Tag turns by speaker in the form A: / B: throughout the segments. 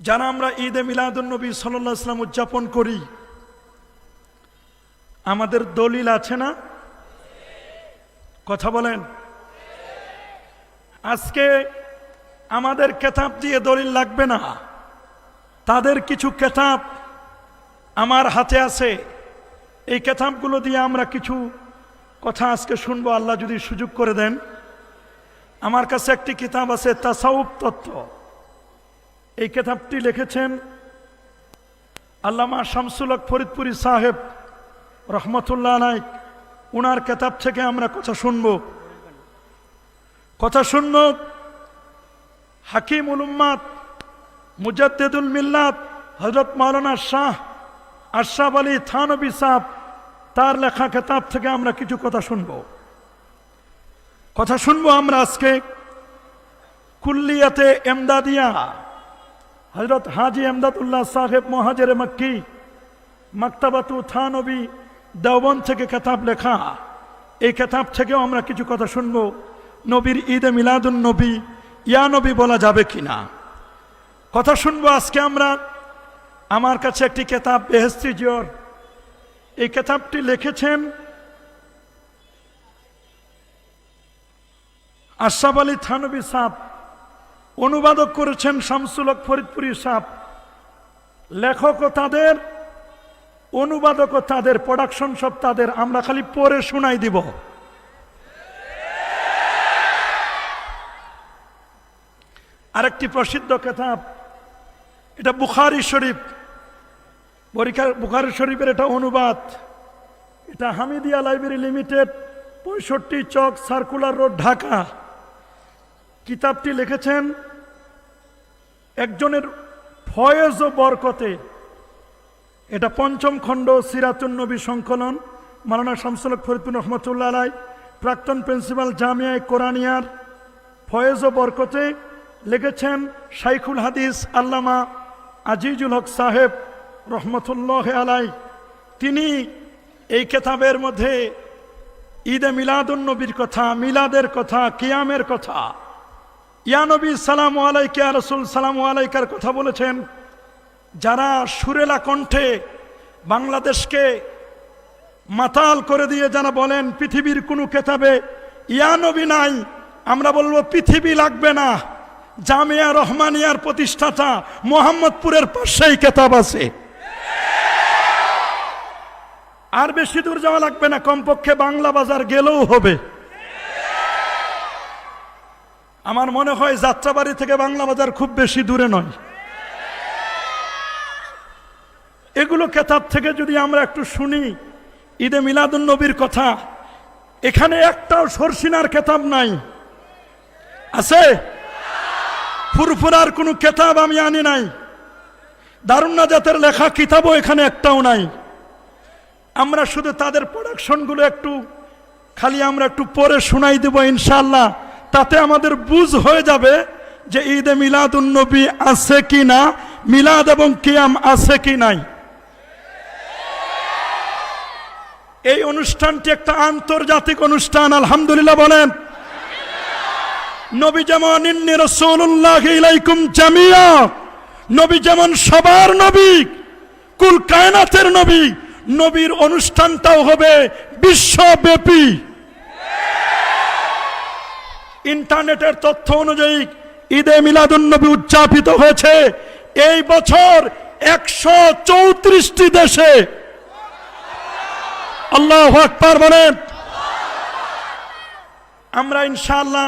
A: যারা আমরা ঈদে মিলাদুন্নবী সাল্লাহ ইসলাম উদযাপন করি, আমাদের দলিল আছে না? কথা বলেন। আজকে আমাদের কেতাব দিয়ে দলিল লাগবে না। তাদের কিছু কেতাব আমার হাতে আছে। এই কেতাবগুলো দিয়ে আমরা কিছু কথা আজকে শুনব। আল্লাহ যদি সুযোগ করে দেন। আমার কাছে একটি কিতাব আছে, তাসাউফ তত্ত্ব। এই কেতাবটি লিখেছেন আল্লামা শামসুলক ফরিদপুরি সাহেব রহমতুল্লাহ নাইক। উনার কেতাব থেকে আমরা কথা শুনব। কথা শুনব হাকিম উলুম্মাদ মুজাদ্দেদুল মিল্লাত হজরত মাওলানা শাহ আশরাফ আলী থানবী সাহ তার লেখা কেতাব থেকে আমরা কিছু কথা শুনব। কথা শুনব আমরা আজকে। কুল্লিয়াতে এমদাদিয়া হজরত হাজি এমদাদুল্লাহ সাহেব মহাজের মক্কি, মাক্তাবাতু থানবী দেওবন থেকে কেতাব লেখা। এই কেতাব থেকেও আমরা কিছু কথা শুনব। নবীর ঈদে মিলাদুন নবী, ইয়া নবী বলা যাবে কিনা? কথা শুনব আজকে আমরা। আমার কাছে একটি কেতাব বেহেস্তি জিয়র। এই কেতাবটি লিখেছেন আশরাফ আলী থানবী সাপ অনুবাদক করেছেন শামসুলক ফরিদপুরি সাপ লেখকও তাদের, অনুবাদকও তাদের প্রোডাকশন সব তাদের। আমরা খালি পরে শোনাই দিব। আরেকটি প্রসিদ্ধ কেতাব, এটা বুখারি শরীফ। বুখারি শরীফের এটা অনুবাদ। এটা হামিদিয়া লাইব্রেরি লিমিটেড, পঁয়ষট্টি চক সার্কুলার রোড, ঢাকা। কিতাবটি লিখেছেন একজনের ফয়েজ ও বরকতে, এটা পঞ্চম খণ্ড সিরাতুন্নবী সংকলন মারানা শামসুলক ফরিদুর রহমতুল্লাহ আলাই প্রাক্তন প্রিন্সিপাল জামিয়ায় কোরআনিয়ার ফয়েজ ও বরকতে লিখেছেন শাইখুল হাদিস আল্লামা আজিজুল হক সাহেব রহমতুল্লাহ আলাই তিনি এই কেতাবের মধ্যে ঈদে মিলাদুন নবীর কথা, মিলাদের কথা, কিয়ামের কথা ইয়ানবী সালাম আলাইকে রসুল, সালাম আলাইকার কথা বলেছেন, যারা সুরেলা কণ্ঠে বাংলাদেশকে মাতাল করে দিয়ে যারা বলেন, পৃথিবীর কোনো কেতাবে ইয়ানবী নাই, আমরা বলব পৃথিবী লাগবে না, জামিয়া রহমানিয়ার প্রতিষ্ঠাতা মোহাম্মদপুরের পাশেই কেতাব আছে। আর বেশি দূর যাওয়া লাগবে না, কমপক্ষে বাংলা বাজার গেলেও হবে। আমার মনে হয় যাত্রাবাড়ি থেকে বাংলা বাজার খুব বেশি দূরে নয়। এগুলো কেতাব থেকে যদি আমরা একটু শুনি, ঈদে মিলাদুন নবীর কথা, এখানে একটাও সরসিনার কেতাব নাই। আছে? ফুরফুরার কোনো কেতাব আমি আনি নাই। দারুন্না জাতের লেখা কিতাবও এখানে একটাও নাই। আমরা শুধু তাদের প্রোডাকশনগুলো একটু, খালি আমরা একটু পরে শোনাই দেব ইনশাল্লাহ তাতে আমাদের বুঝ হয়ে যাবে যে ঈদে মিলাদ নবী আছে কি না, মিলাদ এবং কিয়াম আছে কি নাই। এই অনুষ্ঠানটি একটা আন্তর্জাতিক অনুষ্ঠান, আলহামদুলিল্লাহ বলেন। নবী যেমন ইলাইকুম জামিয়া নবী যেমন সবার নবী, কুল কায়নাতের নবী, নবীর অনুষ্ঠানটাও হবে বিশ্বব্যাপী। ইন্টারনেটের তথ্য অনুযায়ী ঈদে মিলাদুন নবী উদযাপিত হয়েছে। এই বছর একশো চৌত্রিশটি দেশে। আল্লাহ আকবার বলেন। আমরা ইনশাআল্লাহ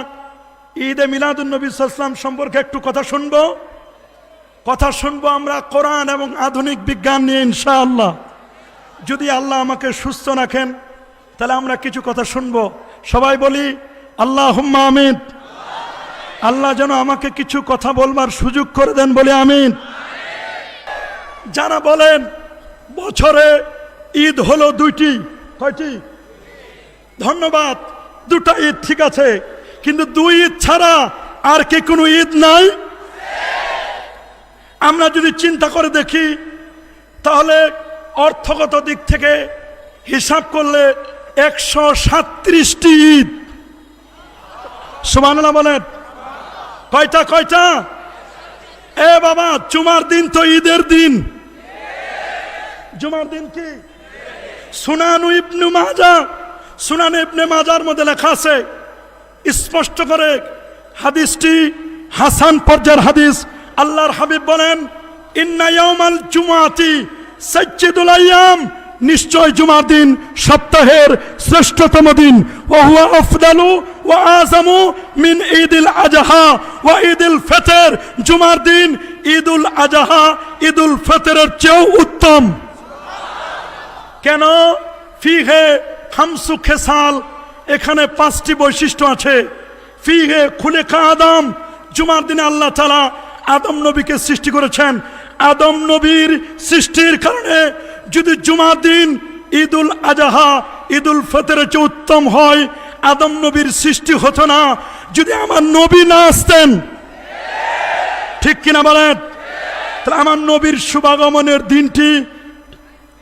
A: ঈদে মিলাদুন নবী সাল্লাম সম্পর্কে একটু কথা শুনব। কথা শুনব আমরা কোরআন এবং আধুনিক বিজ্ঞান নিয়ে ইনশাআল্লাহ। যদি আল্লাহ আমাকে সুস্থ রাখেন, তাহলে আমরা কিছু কথা শুনব। সবাই বলি আল্লাহ আমিন। আল্লাহ যেন আমাকে কিছু কথা বলবার সুযোগ করে দেন বলে আমিন। যারা বলেন, বছরে ঈদ হলো দুইটি, কয়টি? ধন্যবাদ, দুটা ঈদ ঠিক আছে, কিন্তু দুই ঈদ ছাড়া আর কি কোনো ঈদ নাই? আমরা যদি চিন্তা করে দেখি, তাহলে অর্থগত দিক থেকে হিসাব করলে একশো সাত্রিশটি ঈদ। সুমানুল্লাহ বলেন। কয়টা কয়টা? এ বাবা, জুমার দিন তো ঈদের দিন। জুমার দিন কি? সুনানু ইবনু মাজা সুনান ইবনে মাজার মধ্যে লেখা আছে, স্পষ্ট করে হাদিসটি হাসান পর্যায়ের হাদিস। আল্লাহর হাবিব বলেন, ইন্না ইয়াউমাল জুমাতি সাজ্জিদুল আইয়াম নিশ্চয় জুমার দিন সপ্তাহের শ্রেষ্ঠতম দিন। ওহুয়া আফদালু আযামু মিন ঈদিল আজহা ওয়া ঈদুল ফিতর। জুমার দিন ঈদুল আজহা ঈদুল ফিতরের চেয়েও উত্তম। কেন? ফিহে খামসু খেসাল, এখানে পাঁচটি বৈশিষ্ট্য আছে। ফিহে খুলে খা আদম। জুমার দিনে আল্লাহ তালা আদম নবীকে সৃষ্টি করেছেন। আদম নবীর সৃষ্টির কারণে যদি জুমার দিন ঈদুল আজাহা ঈদুল ফিতরের চেয়ে উত্তম হয় আদম নবীর সৃষ্টি হতো না। যদি আমার নবী না আসতেন, ঠিক কিনা বলেন? তাহলে আমার নবীর শুভাগমনের দিনটি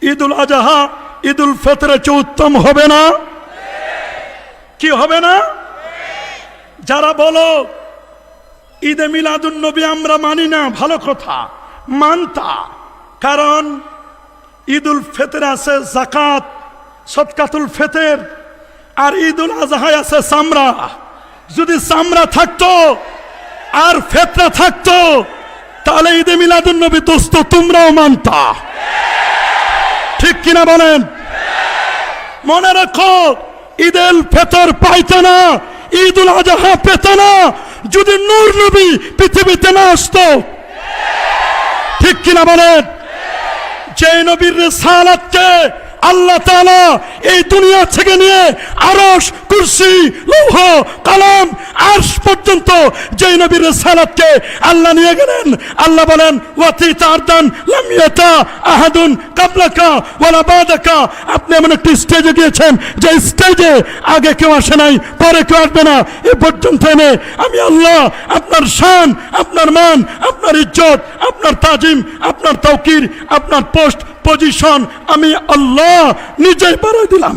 A: ঈদুল আজহা, ঈদুল ফিতরের চেয়ে উত্তম হবে না? কি হবে না? যারা বলো, ঈদে মিলাদুন নবী আমরা মানি না, ভালো কথা, মানতা। কারণ ঈদুল ফেতরে আছে জাকাত সৎকাতুল ফেতের। আর ঈদুল আজহায় আছে চামড়া। যদি চামড়া থাকতো আর ফেতরা থাকতো, তাহলে ঈদে মিলাদুন নবী দোস্ত তোমরাও মানতা। ঠিক কিনা বলেন? মনে রাখো ঈদুল ফেতর পাইতে না, ঈদুল আজহা পেতে না, যদি নূর নবী পৃথিবীতে না আসতো। ঠিক কিনা বলেন? যে নবীর রেসালাতকে আল্লাহ তাআলা এই দুনিয়া থেকে নিয়ে আরস কুরসি, লৌহ, কালাম, আরশ পর্যন্ত যে নবীর রেসালাতকে আল্লাহ নিয়ে গেলেন, আল্লাহ বলেন ওয়াতি তারদান লাম ইয়াতা আহাদুন কাবলাকা ওয়ালা বাদাকা। আপনি এমন একটি স্টেজে গিয়েছেন, যে স্টেজে আগে কেউ আসে নাই, পরে কেউ আসবে না। এ পর্যন্ত এনে আমি আল্লাহ, আপনার শান, আপনার মান, আপনার ইজ্জত, আপনার তাজিম, আপনার তৌকির আপনার পোস্ট, পজিশন আমি আল্লাহ নিজেই বাড়াই দিলাম।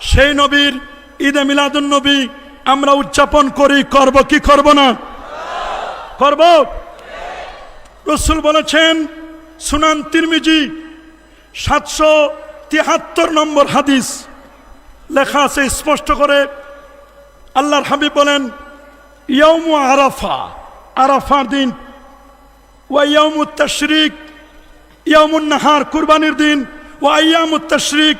A: সেই নবীর ঈদে মিলাদুন নবী আমরা উদযাপন করি, করব কি করব না? করব? রসুল বলেছেন, সুনান তিরমিজি, সাতশো তিয়াত্তর নম্বর হাদিস। লেখা আছে স্পষ্ট করে। আল্লাহর হাবিব বলেন ইয়ৌমু আরাফা, আরাফার দিন। ওয়া ইয়ৌমু তশরিক ইয়ামুন নাহার কুরবানির দিন ও আয়ামুত তশরিক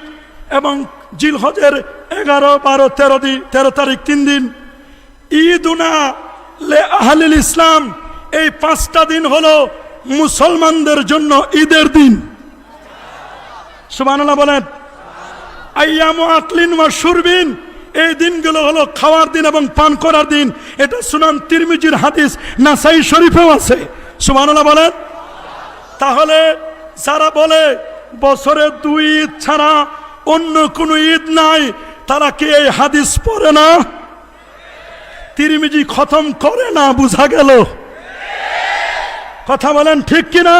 A: এবং জিলহজের এগারো, বারো, তেরো দিন তেরো তারিখ তিন দিন। ঈদুনা লে আহলিল ইসলাম, এই পাঁচটা দিন হলো মুসলমানদের জন্য ঈদের দিন। সুবহানাল্লাহ বলেন আয়ামু আকলিন ওয়া সুরবিন এই দিনগুলো হলো খাওয়ার দিন এবং পান করার দিন। এটা সুনান তিরমিজির হাদিস, নাসাই শরীফেও আছে। সুবহানাল্লাহ বলেন, তাহলে যারা বলে, বছরে দুই ঈদ ছাড়া অন্য কোনো ঈদ নাই, তারা কি এই হাদিস পড়ে না? তিরিমিজি খতম করে না, বুঝা গেল? কথা বলেন ঠিক কিনা?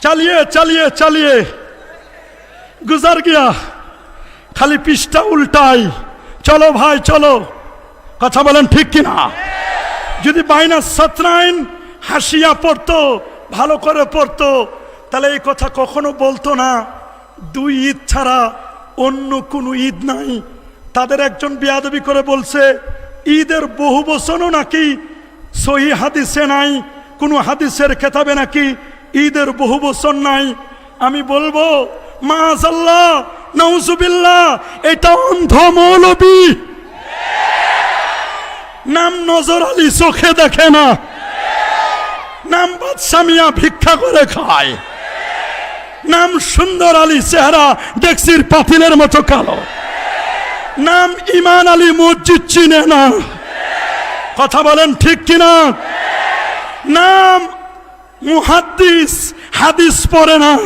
A: চালিয়ে চালিয়ে চালিয়ে। গুজার গিয়া, খালি পিসটা উল্টাই। চলো ভাই, চলো। কথা বলেন ঠিক কিনা? যদি মাইনাস সতরাইন হাসিয়া পড়তো ভালো করে পড়তো, তাহলে এই কথা কখনো বলতো না। দুই ঈদ ছাড়া অন্য কোনো ঈদ নাই। তাদের একজন বিয়াদবি করে বলছে, ঈদের বহু বচনও নাকি সহি হাদিসে নাই, কোনো হাদিসের খেতাবে নাকি ঈদের বহু বচন নাই? আমি বলব মাশাল্লাহ নৌজুবিল্লাহ এটা অন্ধ মৌলবী। নাম নজর আলী চোখে দেখে না। নাম বাদশামিয়া ভিক্ষা করে খায়। নাম সুন্দর আলী চেহারা ডেক্সির পাতিলের মতো কালো। নাম ইমান আলী মসজিদ চিনে না। কথা বলেন ঠিক কিনা? নাম মুহাদ্দিস হাদিস পড়ে না।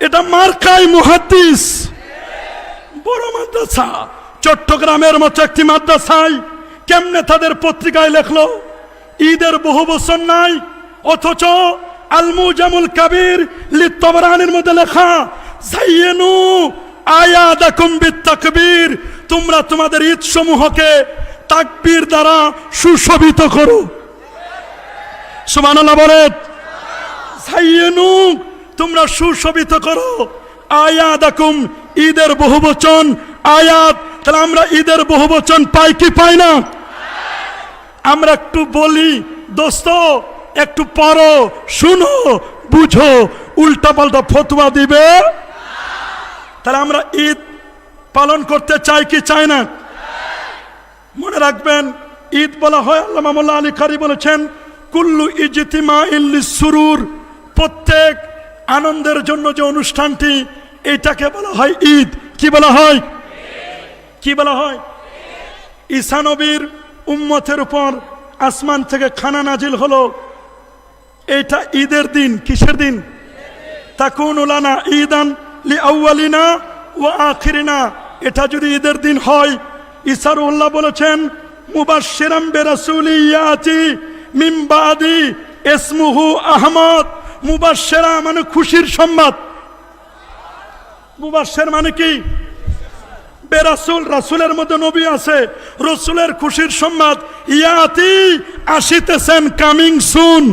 A: এটা মার্কাই মুহাদ্দিস। বড় মাদ্রাসা। চট্টগ্রামের মতো একটি মাদ্রাসায় কেমনে তাদের পত্রিকায় লেখলো? ঈদের বহু বছর নাই, অথচ আলমুজামুল কাবির লিত্তবরানের মধ্যে লেখা জাইয়েনু আয়াদাকুম বিত্তাকবীর তোমরা তোমাদের ঈদ সমূহকে তাকবীর দ্বারা সুশোভিত করো। সুবহানাল্লাহ বলেন সাইয়েনু তোমরা সুশোভিত করো। আয়াত আকুম ঈদের বহুবচন আয়াত, তাহলে আমরা ঈদের বহুবচন পাই কি পাই না? আমরা একটু বলি, দোস্ত, একটু পড়ো, শুনো, বুঝো, উল্টা পাল্টা ফতুয়া দিবে? তাহলে আমরা ঈদ পালন করতে চাই কি চাই না? মনে রাখবেন, ঈদ বলা হয় আল্লাহ মামুল্লাহ আলী খারি বলেছেন, কুল্লু ইজিতিমা ইল্লি সুরুর। প্রত্যেক আনন্দের জন্য যে অনুষ্ঠানটি, এটাকে বলা হয় ঈদ। কি বলা হয়? কি বলা হয়? ঈসা নবীর উম্মতের উপর আসমান থেকে খানা নাজিল হলো। এটা ঈদের দিন, কিসের দিন? তাকুন উলানা ঈদান লি আউয়ালিনা ও আখিরিনা। এটা যদি ঈদের দিন হয় ইসার উল্লাহ বলেছেন, মুবাশশিরাম বিরাসূলি ইয়াতি মিন বাদি ইসমুহু আহমদ। মুবাশশিরা মানে খুশির সংবাদ মুবাশশির মানে কি? বেরাসুল রাসুলের মধ্যে নবী আছে। রসুলের খুশির সংবাদ ইয়াতি আসিতেছেন কামিং সুন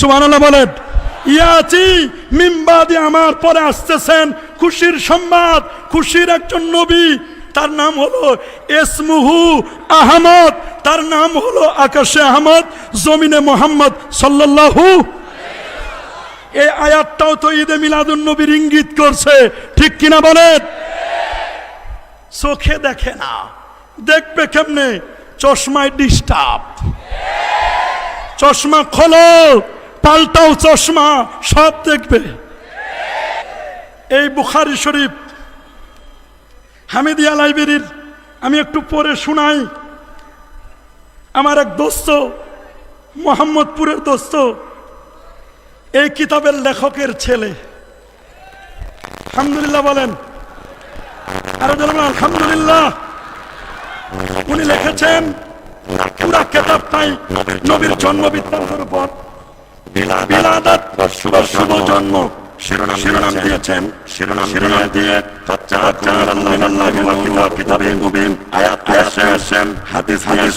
A: সুবহানাল্লাহ বলেন, ইয়াতি মিম্বাদি আমার পরে আসতেছেন খুশির সম্বাদ, খুশির একজন নবী। তার নাম হলো এসমুহু আহমদ, তার নাম হলো আকাশে আহমদ, জমিনে মোহাম্মদ সাল্লাল্লাহু এই আয়াতটাও তো ঈদে মিলাদুন নবীর ইঙ্গিত করছে, ঠিক কিনা বলেন? চোখে দেখে না। দেখবে কেমনে? চশমায় ডিস্টার্ব চশমা খোলো, পাল্টাও চশমা, সব দেখবে। এই বুখারি শরীফ, হামিদিয়া লাইব্রেরির, আমি একটু পরে শোনাই। আমার এক দোস্ত, মোহাম্মদপুরের দোস্ত, এই কিতাবের লেখকের ছেলে। আলহামদুলিল্লাহ বলেন আরও বলবেন আলহামদুলিল্লাহ। উনি লিখেছেন পুরা কেতাবটাই নবীর জন্ম বৃত্তান্তের উপর। বিলাদাত শুভ শুভ জন্ম। শিরোনাম দিয়েছেন। শিরোনাম শিরোনাম দিয়ে কিতাবে আয়াত আসেন হাদিস হাদিস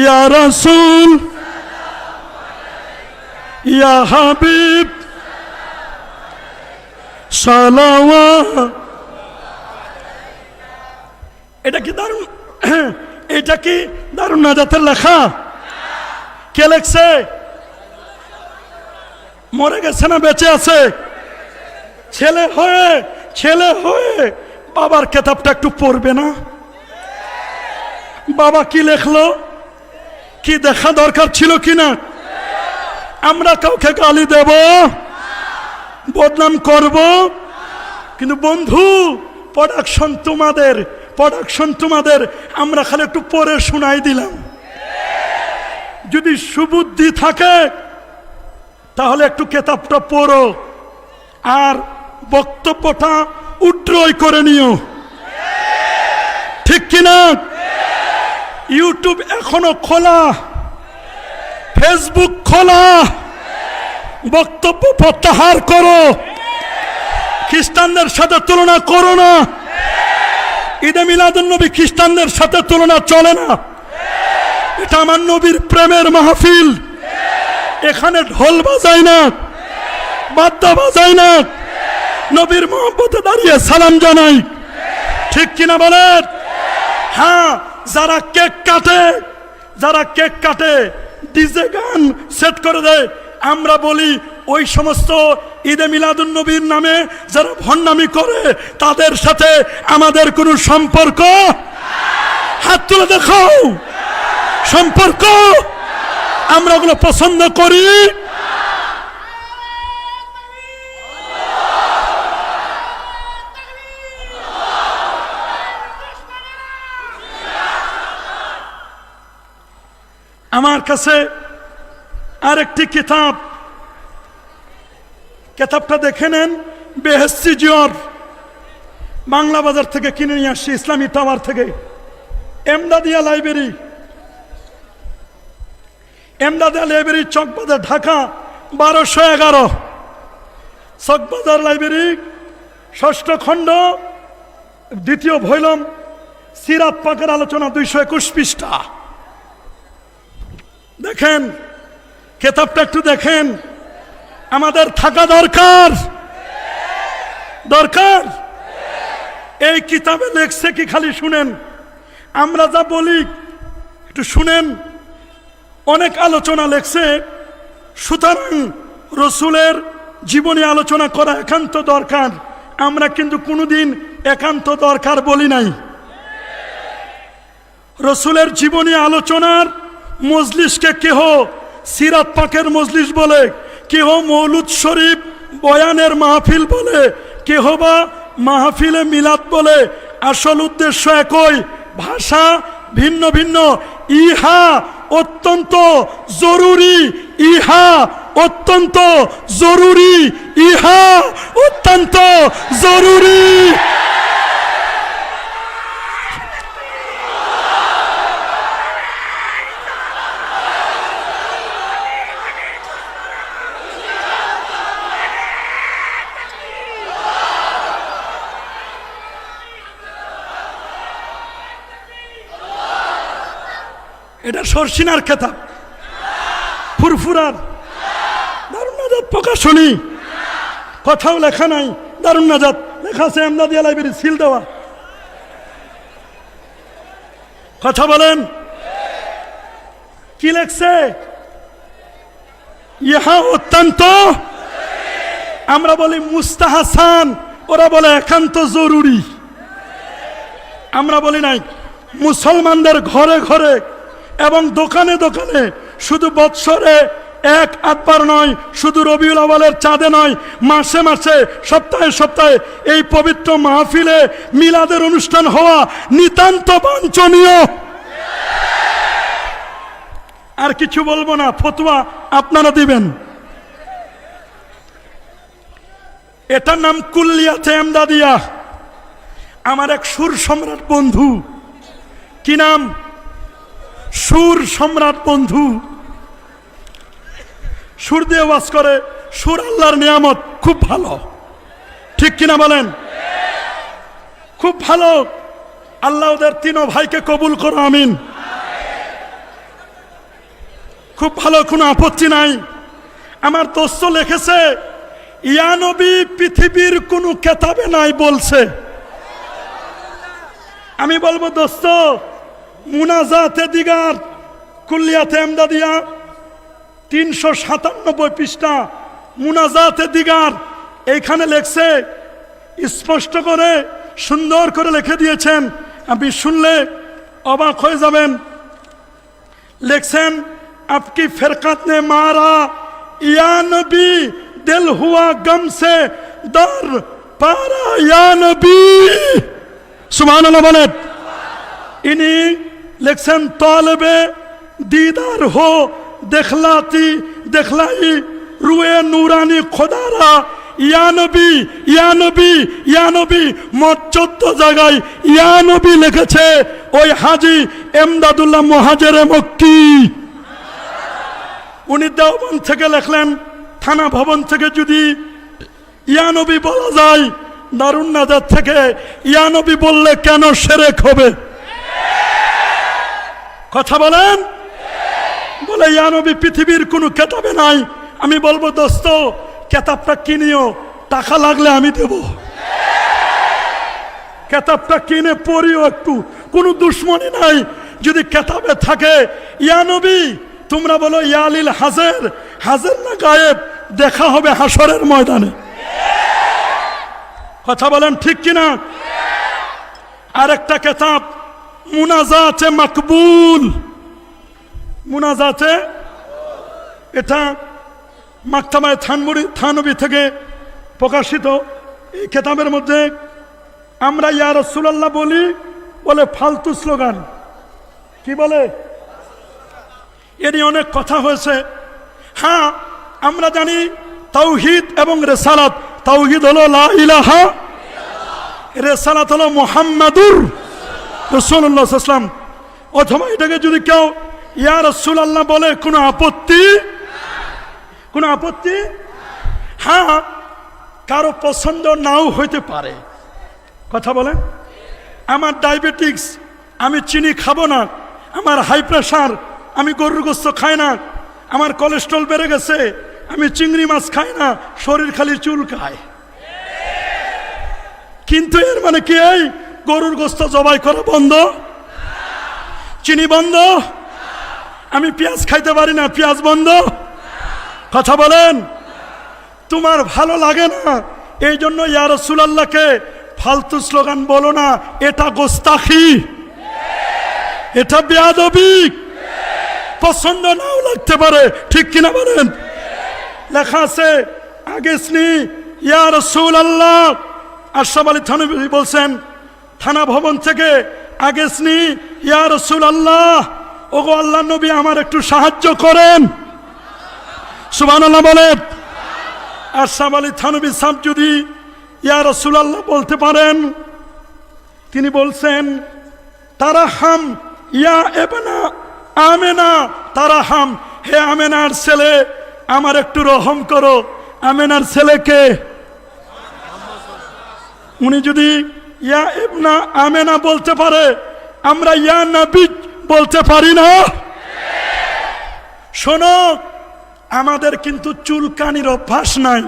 A: ইয়া রাসূল, ইয়া হাবিব সালাওয়া এটা কি দারুণ? এটা কি দারুণ নাজাতের লেখা? কে লেখছে? মরে গেছে না বেঁচে আছে? ছেলে হয়ে ছেলে হয়ে বাবার কেতাবটা একটু পড়বে না? বাবা কি লেখলো? কি দেখা দরকার ছিল কিনা? আমরা কাউকে গালি দেব, বদনাম করব। কিন্তু বন্ধু প্রোডাকশন তোমাদের প্রোডাকশন তোমাদের, আমরা খালি একটু পরে শোনাই দিলাম। যদি সুবুদ্ধি থাকে, তাহলে একটু কেতাবটা পড়ো। আর বক্তব্যটা উড্রয় করে নিও। ঠিক কিনা? ইউটিউব এখনও খোলা। ফেসবুক খোলা। বক্তব্য প্রত্যাহার করো। খ্রিস্টানদের সাথে তুলনা করো না। ঈদে মিলাদুন নবী খ্রিস্টানদের সাথে তুলনা চলে না। এটা আমার নবীর প্রেমের মাহফিল। এখানে ঢোল বাজায় না। বাদ্যা বাজায় না। নবীর মোহাম্মতে দাঁড়িয়ে সালাম জানাই। ঠিক কিনা বলেন? হ্যাঁ। যারা কেক কাটে, যারা কেক কাটে ডিজে গান সেট করে দেয়। আমরা বলি, ওই সমস্ত ঈদে মিলাদুন নবীর নামে যারা ভণ্ডামি করে, তাদের সাথে আমাদের কোনো সম্পর্ক? হাত তুলে দেখো সম্পর্ক? আমরা ওগুলো পছন্দ করি। আমার কাছে আরেকটি কিতাব। কিতাবটা দেখে নেন বেহেসি জিয়র বাংলা বাজার থেকে কিনে নিয়ে আসছি, ইসলামী টাওয়ার থেকে। এমদাদিয়া লাইব্রেরি। এমদাদিয়া লাইব্রেরি, চকবাজার, ঢাকা, বারোশো এগারো। চকবাজার লাইব্রেরি, ষষ্ঠ খণ্ড, দ্বিতীয় ভৈলম, সিরাত পাকের আলোচনা দুইশো একুশ পৃষ্ঠা। দেখেন, কেতাবটা একটু দেখেন। আমাদের থাকা দরকার। দরকার? এই কিতাবে লেখছে কি খালি শুনেন। আমরা যা বলি, একটু শুনেন। অনেক আলোচনা লেখছে। সুতরাং রসুলের জীবনী আলোচনা করা একান্ত দরকার। আমরা কিন্তু কোনোদিন একান্ত দরকার বলি নাই। রসুলের জীবনী আলোচনার মজলিসকে কেহ? সিরাত পাকের মজলিস বলে। কেহ মৌলুদ শরীফ বয়ানের মাহফিল বলে। কেহ বা মাহফিলে মিলাদ বলে। আসল উদ্দেশ্য একই। ভাষা ভিন্ন ভিন্ন। ইহা অত্যন্ত জরুরি। ইহা অত্যন্ত জরুরি। ইহা অত্যন্ত জরুরি এটা সরসিনার খেতাব ফুরফুরার। দারুণ নাজাত প্রকাশনী। কথাও লেখা নাই দারুণ নাজাত। লেখা আছে এমদাদিয়া লাইব্রেরি সিল দেওয়া। কথা বলেন। কি লেখছে? ইহা অত্যন্ত। আমরা বলি মুস্তাহাসান, ওরা বলে একান্ত জরুরি। আমরা বলি নাই, মুসলমানদের ঘরে ঘরে এবং দোকানে দোকানে শুধু বৎসরে এক আধবার নয়, শুধু রবিউল আওয়ালের চাঁদে নয়, মাসে মাসে, সপ্তাহে সপ্তাহে এই পবিত্র মাহফিলে মিলাদের অনুষ্ঠান হওয়া নিতান্ত বাঞ্ছনীয়। আর কিছু বলব না, ফতুয়া আপনারা দিবেন। এটার নাম কুল্লিয়াতে এমদাদিয়া আমার এক সুর সম্রাট বন্ধু। কি নাম? সুর সম্রাট বন্ধু। সুর দিয়ে বাস করে, সুর আল্লাহর নিয়ামত, খুব ভালো। ঠিক কিনা বলেন? খুব ভালো। আল্লাহ ওদের তিনও ভাইকে কবুল করো, আমিন। খুব ভালো, কোনো আপত্তি নাই। আমার দোস্ত লিখেছে ইয়ানবী পৃথিবীর কোনো কেতাবে নাই বলছে। আমি বলব, দোস্ত মুনাজাতে দিগার, কুল্লিয়াতে এমদাদিয়া তিনশো সাতানব্বই পৃষ্ঠা, মুনাজাতে দিগার। এইখানে লেখছে, স্পষ্ট করে, সুন্দর করে লিখে দিয়েছেন। আপনি শুনলে অবাক হয়ে যাবেন। লিখছেন, আপকি ফেরকাত নে মারা, ইয়া নবী, দিল হুয়া গম সে দর পারা ইয়া নবী। সুবহানাল্লাহ বলেন। ইনি লিখছেন, তলবে দিদার হো, দেখলাতি, দেখলাই, রুয়ে নুরানি খোদারা ইয়ানবী ইয়ানবী ইয়ানবী মোট চোদ্দ জায়গায় ইয়ানবী লিখেছে, ওই হাজি এমদাদুল্লাহ মহাজেরে মক্কি। উনি দেওবন থেকে লেখলেন, থানা ভবন থেকে যদি ইয়ানবী বলা যায়, দারুণ নাজার থেকে ইয়ানবী বললে কেন সেরেক হবে? কথা বলেন? বলে ইয়ানবী পৃথিবীর কোনো কেতাবে নাই। আমি বলব, দোস্ত, কেতাবটা কিনিও। টাকা লাগলে আমি দেব। কেতাবটা কিনে পড়িও একটু। কোনো দুশ্মনী নাই। যদি কেতাবে থাকে ইয়ানবী তোমরা বলো ইয়ালিল হাজের। হাজের না গায়েব? দেখা হবে হাসরের ময়দানে। কথা বলেন ঠিক কিনা? আরেকটা কেতাব মুনাজাতে মাকবুল। মুনাজাতে? এটা মাকতামায় থানমুড়ি থানবি থেকে প্রকাশিত। এই কেতাবের মধ্যে আমরা ইয়া রসুলাল্লাহ বলি, বলে ফালতু স্লোগান। কি বলে? এ নিয়ে অনেক কথা হয়েছে। হ্যাঁ আমরা জানি তাওহিদ এবং রেসালাত। তাওহিদ হলো লা ইলাহা রেসালাত হলো মোহাম্মদুর রসুল্লাহাম অথবা এটাকে যদি কেউ, ইয়া রসুল আল্লাহ বলে, কোনো আপত্তি? কোনো আপত্তি? হ্যাঁ কারও পছন্দ নাও হইতে পারে। কথা বলেন? আমার ডায়াবেটিক্স, আমি চিনি খাব না, আমার হাই প্রেশার, আমি গরুর গোস্ত খাই না, আমার কোলেস্ট্রল বেড়ে গেছে, আমি চিংড়ি মাছ খাই না, শরীর খালি চুল খায় কিন্তু এর মানে কি এই? গরুর গোস্ত জবাই করা বন্ধ? চিনি বন্ধ? আমি পেঁয়াজ খাইতে পারি না, পেঁয়াজ বন্ধ? কথা বলেন। তোমার ভালো লাগে না? এই জন্য ইয়া রসুলাল্লাহকে ফালতু স্লোগান বলো না, এটা গোস্তাখি। এটা বেয়াদবি। পছন্দ নাও লাগতে পারে, ঠিক কিনা বলেন? লেখা আছে, আগে স্নি, ইয়া রসুল আল্লাহ আশরাফ আলী থানবী বলছেন থানা ভবন থেকে আগে স্নি, ইয়া রসুল আল্লাহ ওগো আল্লাহ নবী আমার একটু সাহায্য করেন। সুবান আল্লাহ বলেন আশরাফ আলী থানবী সাহ যদি ইয়া রসুল আল্লাহ বলতে পারেন, তিনি বলছেন তারা হাম ইয়া এবনা আমেনা তারা হাম হে আমেনার ছেলে, আমার একটু রহম করো। আমেনার ছেলেকে উনি যদি ইয়া ইবনা আমেনা বলতে পারে। আমরা ইয়া নবী বলতে পারি না। শোনো, আমাদের কিন্তু চুলকানির অভ্যাস নাই।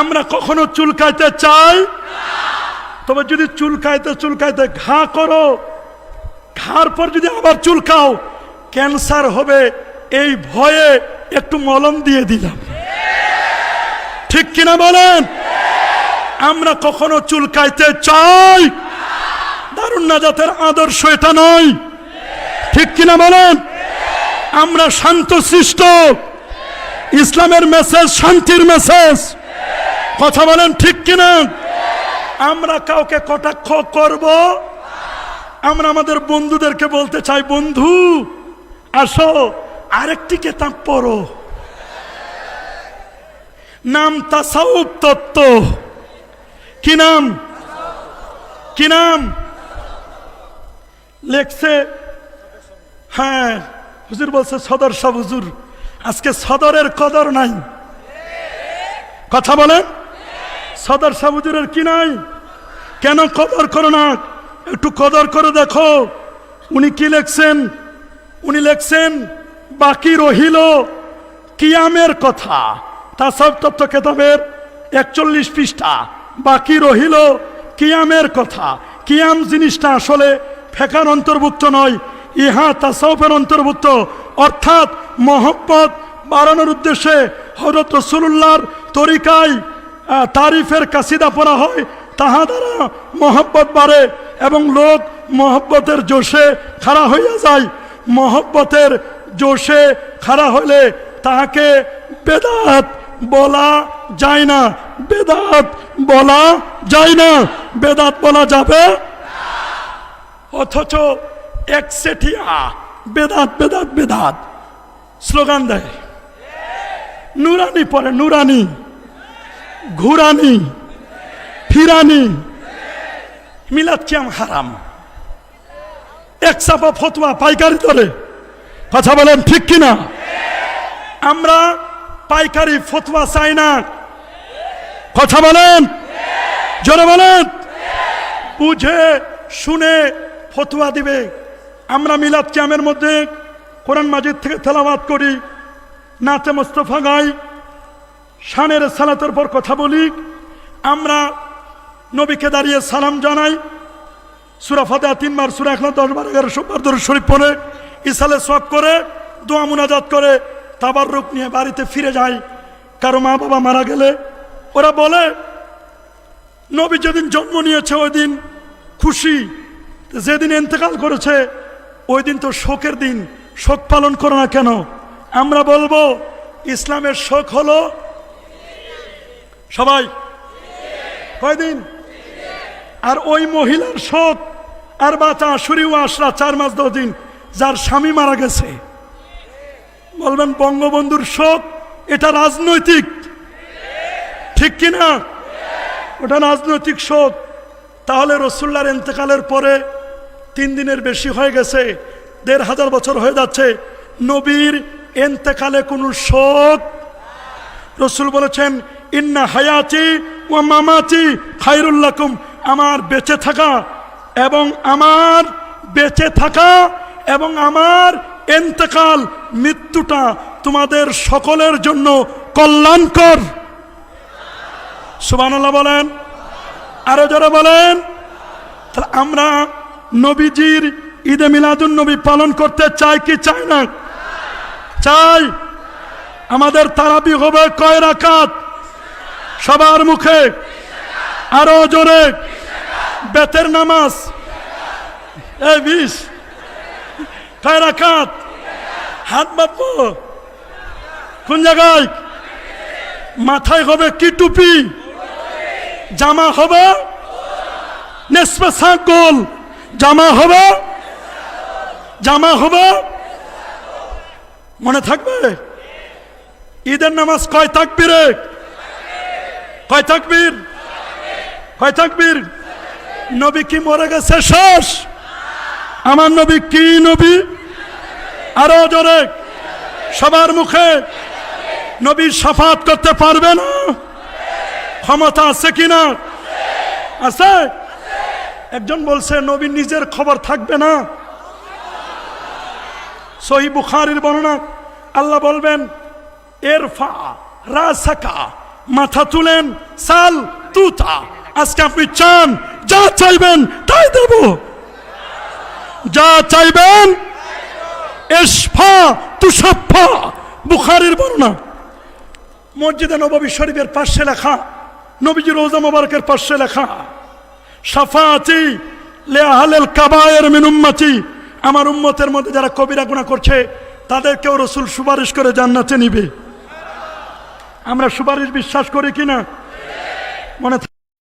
A: আমরা কখনো চুলকাইতে চাই তবে যদি চুলকাইতে চুলকাইতে ঘা করো, ঘার পর যদি আবার চুলকাও, ক্যান্সার হবে, এই ভয়ে একটু মলম দিয়ে দিলাম। ঠিক কিনা বলেন? আমরা কখনো চুলকাইতে চাই। দারুণ নাজাতের আদর্শ এটা নয়। ঠিক কিনা বলেন? আমরা শান্ত সৃষ্ট। ইসলামের মেসেজ শান্তির মেসেজ কথা বলেন ঠিক কিনা? আমরা কাউকে কটাক্ষ করব? আমরা আমাদের বন্ধুদেরকে বলতে চাই, বন্ধু, আসো, আরেকটি কেতাব পড়ো। নাম তাসাউব তত্ত্ব। কি নাম? কি নাম? লেখছে হ্যাঁ হুজুর বলছে সদর সব হুজুর, আজকে সদরের কদর নাই। কথা বলেন? সদর সাহ হুজুরের কি নাই? কেন কদর করো না? একটু কদর করে দেখো। উনি কি লেখছেন? উনি লেখছেন, বাকি রহিল কিয়ামের কথা। তা সব তত্ত্ব কেতাবের একচল্লিশ পৃষ্ঠা। বাকি রহিল কিয়ামের কথা। কিয়াম জিনিসটা আসলে ফেকার অন্তর্ভুক্ত নয়, ইহা তাসাউফের অন্তর্ভুক্ত। অর্থাৎ মহব্বত বাড়ানোর উদ্দেশ্যে হজরত রসুল্লাহর তরিকায় তারিফের কাসিদা পড়া হয়, তাহা দ্বারা মহব্বত বাড়ে এবং লোক মহব্বতের জোশে খাড়া হইয়া যায়। মহব্বতের জোশে খাড়া হলে তাহাকে বেদাত বলা যায় না। বেদাত বলা যায় না। বেদাত বলা যাবে অথচ একসেটিয়া বেদাত বেদাত বেদাত। স্লোগান দেয়। নুরানি পরে নুরানি। ঘুরানি। ফিরানি। মিলাদ কিয়াম হারাম। এক চাপা ফতোয়া পাইকারি ধরে কথা বলেন ঠিক কিনা? আমরা পাইকারি ফতুয়া চাই না। কথা বলেন? জোরে বলেন? বুঝে, শুনে ফতুয়া দিবে। আমরা মিলাদ ক্যামের মধ্যে কোরআন মাজিদ থেকে তেলাবাদ করি। নাতে মোস্তফা গাই, শানের সালাতের পর কথা বলি। আমরা নবীকে দাঁড়িয়ে সালাম জানাই। সুরা ফাতে তিনবার, সুরা এখন দশ বার এগারোশো বার দরুদ শরীফ পড়ে। ইসালে সব করে, দোয়া মুনাজাত করে। তাবার রূপ নিয়ে বাড়িতে ফিরে যায়। কারও মা বাবা মারা গেলে ওরা বলে, নবী যেদিন জন্ম নিয়েছে ওই দিন খুশি, যেদিন ইন্তেকাল করেছে ওই দিন তো শোকের দিন। শোক পালন করো না কেন? আমরা বলব, ইসলামের শোক হলো সবাই, কয়দিন? আর ওই মহিলার শোক আর বাচ্চা শুরু আসরা চার মাস দশ দিন, যার স্বামী মারা গেছে। বলবেন, বঙ্গবন্ধুর শোক, এটা রাজনৈতিক। ঠিক কিনা? ওটা রাজনৈতিক শোক। তাহলে রসুল্লার ইন্তেকালের পরে তিন দিনের বেশি হয়ে গেছে, দেড় হাজার বছর হয়ে যাচ্ছে। নবীর এন্তেকালে কোনো শোক? রসুল বলেছেন, ইন্না হায়াচি ও মামাচি খাইরুল্লাকুম আমার বেঁচে থাকা এবং আমার বেঁচে থাকা এবং আমার এন্তেকাল মৃত্যুটা তোমাদের সকলের জন্য কল্যাণকর। সুবহানাল্লাহ বলেন। আরও যারা বলেন। তাহলে আমরা নবীজির ঈদে মিলাদুন নবী পালন করতে চাই কি চাই না? চাই। আমাদের তারাবি হবে কয় রাকাত? সবার মুখে। আরও জোরে। বেতের নামাজ। এই বিশ। কয় রাকাত হাত বাপ্পু কোন জায়গায়? মাথায় হবে কি টুপি? জামা হবে? নেসপে শাক গোল জামা হবে? জামা হবে? মনে থাকবে? ঈদের নামাজ কয় তাকবীরে? কয় তাকবীর? কয় তাকবীর? নবী কি মরে গেছে? শেষ। আমার নবী কি নবী? আরও জোরে। সবার মুখে নবী সাফাত করতে পারবে না? ক্ষমতা আছে কিনা? আছে? একজন বলছে, নবী নিজের খবর থাকবে না। সহি বুখারির বর্ণনা, আল্লাহ বলবেন, এরফা, রাসাকা, মাথা তুলেন, সাল, তুতা। আজকে আপনি চান, যা চাইবেন তাই দেব। যা চাইবেন। এসফা তুষাফা বুখারির বর্ণনা। মসজিদে নবী শরীফের পাশে লেখা, নবীজি রোজা মোবারকের পাশে লেখা সাফাতি লে আহলেল কাবায়ের মিন আমার উম্মতের মধ্যে যারা কবিরা গুনাহ করছে, তাদেরকেও রসুল সুপারিশ করে জান্নাতে নিবে। আমরা সুপারিশ বিশ্বাস করি কিনা? মনে